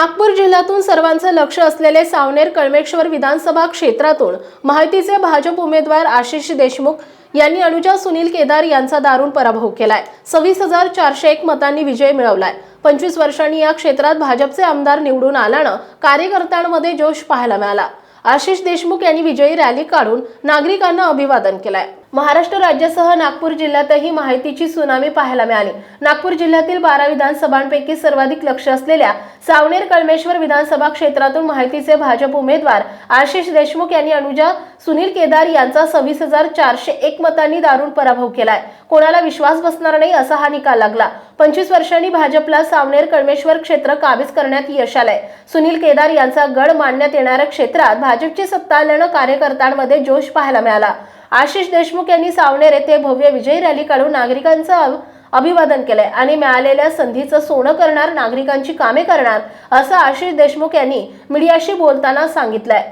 नागपूर जिल्ह्यातून सर्वांचं लक्ष असलेले सावनेर कळमेश्वर विधानसभा क्षेत्रातून माहितीचे भाजप उमेदवार आशिष देशमुख यांनी अनुजा सुनील केदार यांचा दारुण पराभव केलाय. सव्वीस हजार चारशे एक मतांनी विजय मिळवलाय. पंचवीस वर्षांनी या क्षेत्रात भाजपचे आमदार निवडून आल्यानं कार्यकर्त्यांमध्ये जोश पाहायला मिळाला. आशिष देशमुख यांनी विजयी रॅली काढून नागरिकांना अभिवादन केलंय. महाराष्ट्र राज्यासह नागपूर जिल्ह्यातही माहितीची सुनामी पाहायला मिळाली. नागपूर जिल्ह्यातील बारा विधानसभांपैकी सर्वाधिक लक्ष असलेल्या सावनेर कळमेश्वर विधानसभा क्षेत्रातून माहितीचे भाजप उमेदवार आशिष देशमुख यांनी अनुजा सुनील केदार यांचा सव्वीस हजार चारशे एक मतांनी दारुण पराभव केलाय. कोणाला विश्वास बसणार नाही असा हा निकाल लागला. पंचवीस वर्षांनी भाजपला सावनेर कळमेश्वर क्षेत्र काबीज करण्यात यश आलंय. सुनील केदार यांचा गड मानण्यात येणाऱ्या क्षेत्रात भाजपची सत्ता आल्यानं कार्यकर्त्यांमध्ये जोश पाहायला मिळाला. आशिष देशमुख यांनी सावनेर येथे भव्य विजयी रॅली काढून नागरिकांचं अभ- अभिवादन केलंय आणि मिळालेल्या संधीचं सोनं करणार नागरिकांची कामे करणार असं आशिष देशमुख यांनी मीडियाशी बोलताना सांगितलंय.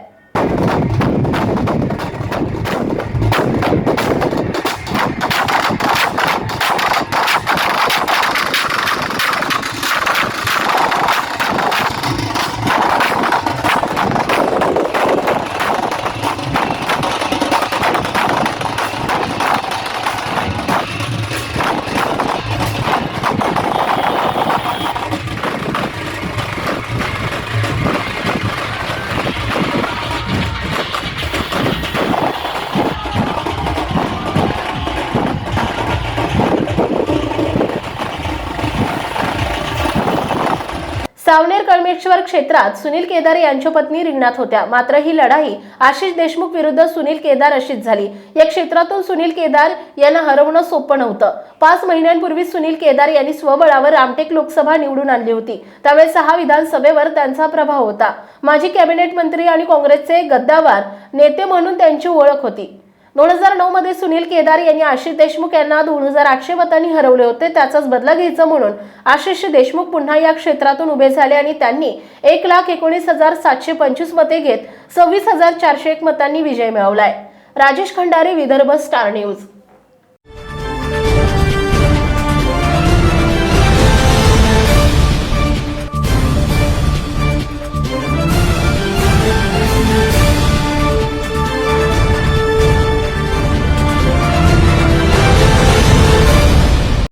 सावनेर कळमेश्वर क्षेत्रात सुनील केदार यांच्या पत्नी रिंगणात होत्या. मात्र ही लढाई आशिष देशमुख विरुद्ध सुनील केदार अशीच झाली. या क्षेत्रातून सुनील केदार यांना हरवणं सोपं नव्हतं. पाच महिन्यांपूर्वी सुनील केदार यांनी स्वबळावर रामटेक लोकसभा निवडून आणली होती. त्यावेळेस सहा विधानसभेवर त्यांचा प्रभाव होता. माजी कॅबिनेट मंत्री आणि काँग्रेसचे गद्दावार नेते म्हणून त्यांची ओळख होती. दोन हजार नऊ मध्ये सुनील केदार यांनी आशिष देशमुख यांना दोन हजार आठशे मतांनी हरवले होते त्याचाच बदला घ्यायचा म्हणून आशिष देशमुख पुन्हा या क्षेत्रातून उभे झाले आणि त्यांनी एक लाख एकोणीस हजार सातशे पंचवीस मते घेत सव्वीस हजार चारशे एक मतांनी विजय मिळवलाय. Rajesh Khandare Vidarbha Star News.